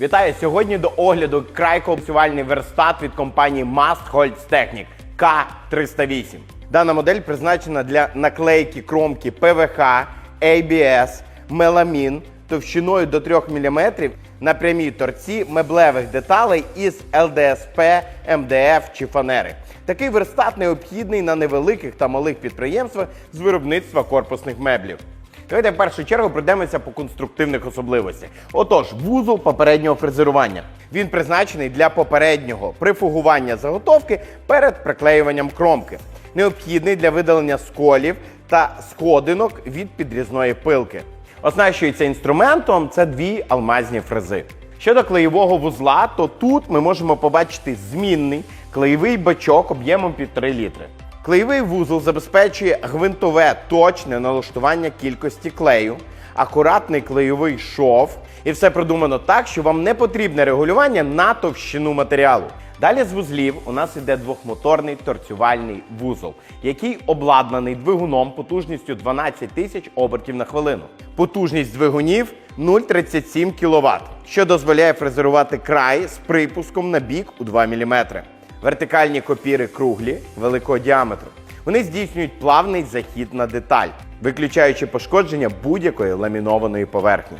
Вітаю! Сьогодні до огляду край копсувальний верстат від компанії Mastholz Technic K308. Дана модель призначена для наклейки кромки ПВХ, ABS, меламін товщиною до 3 мм на прямій торці меблевих деталей із ЛДСП, МДФ чи фанери. Такий верстат необхідний на невеликих та малих підприємствах з виробництва корпусних меблів. Давайте в першу чергу пройдемося по конструктивних особливостях. Отож, вузол попереднього фрезерування. Він призначений для попереднього прифугування заготовки перед приклеюванням кромки. Необхідний для видалення сколів та сходинок від підрізної пилки. Оснащується інструментом це дві алмазні фрези. Щодо клеєвого вузла, то тут ми можемо побачити змінний клеєвий бачок об'ємом 1,5 літри. Клеєвий вузол забезпечує гвинтове точне налаштування кількості клею, акуратний клейовий шов, і все продумано так, що вам не потрібне регулювання на товщину матеріалу. Далі з вузлів у нас іде двохмоторний торцювальний вузол, який обладнаний двигуном потужністю 12 тисяч обертів на хвилину. Потужність двигунів 0,37 кВт, що дозволяє фрезерувати край з припуском на бік у 2 мм. Вертикальні копіри круглі великого діаметру. Вони здійснюють плавний захід на деталь, виключаючи пошкодження будь-якої ламінованої поверхні.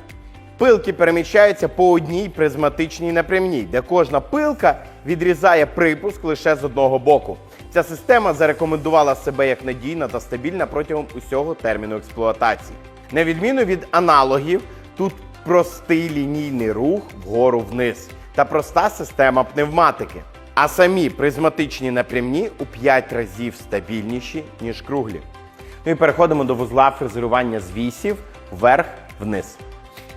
Пилки переміщаються по одній призматичній напрямній, де кожна пилка відрізає припуск лише з одного боку. Ця система зарекомендувала себе як надійна та стабільна протягом усього терміну експлуатації. На відміну від аналогів, тут простий лінійний рух вгору вниз та проста система пневматики. А самі призматичні напрямні у 5 разів стабільніші, ніж круглі. Ну і переходимо до вузла фрезерування з вісів вверх-вниз.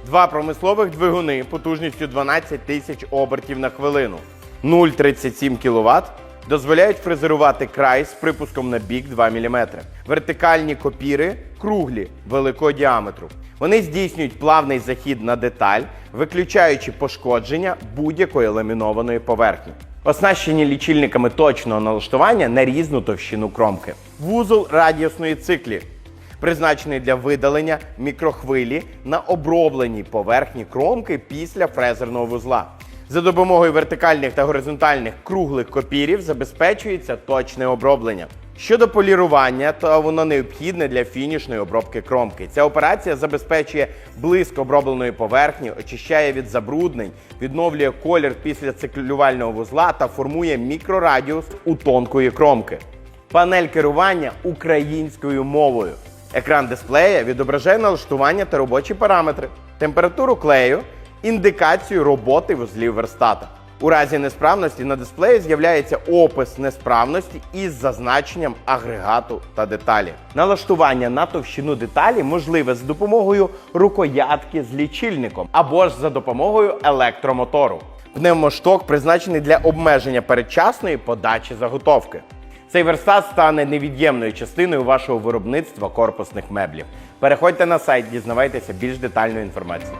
Два промислових двигуни потужністю 12 тисяч обертів на хвилину 0,37 кВт дозволяють фрезерувати край з припуском на бік 2 мм. Вертикальні копіри круглі великого діаметру. Вони здійснюють плавний захід на деталь, виключаючи пошкодження будь-якої ламінованої поверхні. Оснащені лічильниками точного налаштування на різну товщину кромки. Вузол радіусної циклі призначений для видалення мікрохвилі на обробленій поверхні кромки після фрезерного вузла. За допомогою вертикальних та горизонтальних круглих копірів забезпечується точне оброблення. Щодо полірування, то воно необхідне для фінішної обробки кромки. Ця операція забезпечує блиск обробленої поверхні, очищає від забруднень, відновлює колір після циклювального вузла та формує мікрорадіус у тонкої кромки. Панель керування українською мовою. Екран дисплея відображає налаштування та робочі параметри, температуру клею, індикацію роботи вузлів верстата. У разі несправності на дисплеї з'являється опис несправності із зазначенням агрегату та деталі. Налаштування на товщину деталі можливе за допомогою рукоятки з лічильником або ж за допомогою електромотору. Пневмошток призначений для обмеження передчасної подачі заготовки. Цей верстат стане невід'ємною частиною вашого виробництва корпусних меблів. Переходьте на сайт, дізнавайтеся більш детальну інформацію.